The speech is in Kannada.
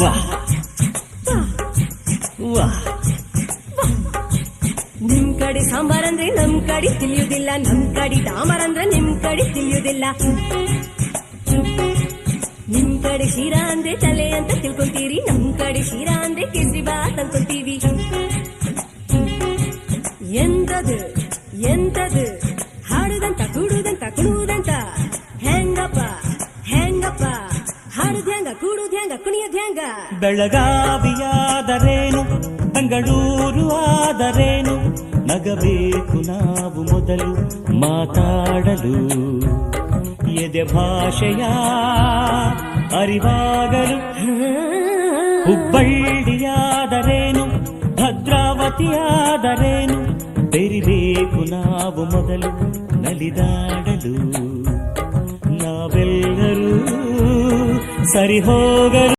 ವಾಹ್ ವಾಹ್ ನಿಮ್ ಕಡೆ ಸಾಂಬಾರ್ ಅಂದ್ರೆ ನಮ್ ಕಡೆ ತಿಳಿಯುದಿಲ್ಲ ನಮ್ ಕಡೆ ಡಾಮರ್ ಅಂದ್ರೆ ನಿಮ್ ಕಡೆ ತಿಳಿಯುದಿಲ್ಲ ನಿಮ್ ಕಡೆ ಶಿರಾ ಅಂದ್ರೆ ತಲೆ ಅಂತ ತಿಳ್ಕೊಂತೀರಿ ನಮ್ ಕಡೆ ಶಿರಾ ಅಂದ್ರೆ ಕೇಸರಿ ಬಾತ್ ಅನ್ಕೊಂತೀವಿ ಎಂತದು ಎಂತದು ಹೆಂಗ ಕುಣಿಯ ಹೆಂಗ ಬೆಳಗಾವಿಯಾದರೇನು? ಬೆಂಗಳೂರು ಆದರೇನು? ನಗಬೇಕು ನಾವು ಮೊದಲು ಮಾತಾಡಲು. ಎದೆ ಭಾಷೆಯ ಅರಿವಾಗಲು. ಹುಬ್ಬಳ್ಳಿಯಾದರೇನು? ಭದ್ರಾವತಿಯಾದರೇನು? ಬೆರಿಬೇಕು ನಾವು ಮೊದಲು ನಲಿದಾಡಲು. सरी हो गई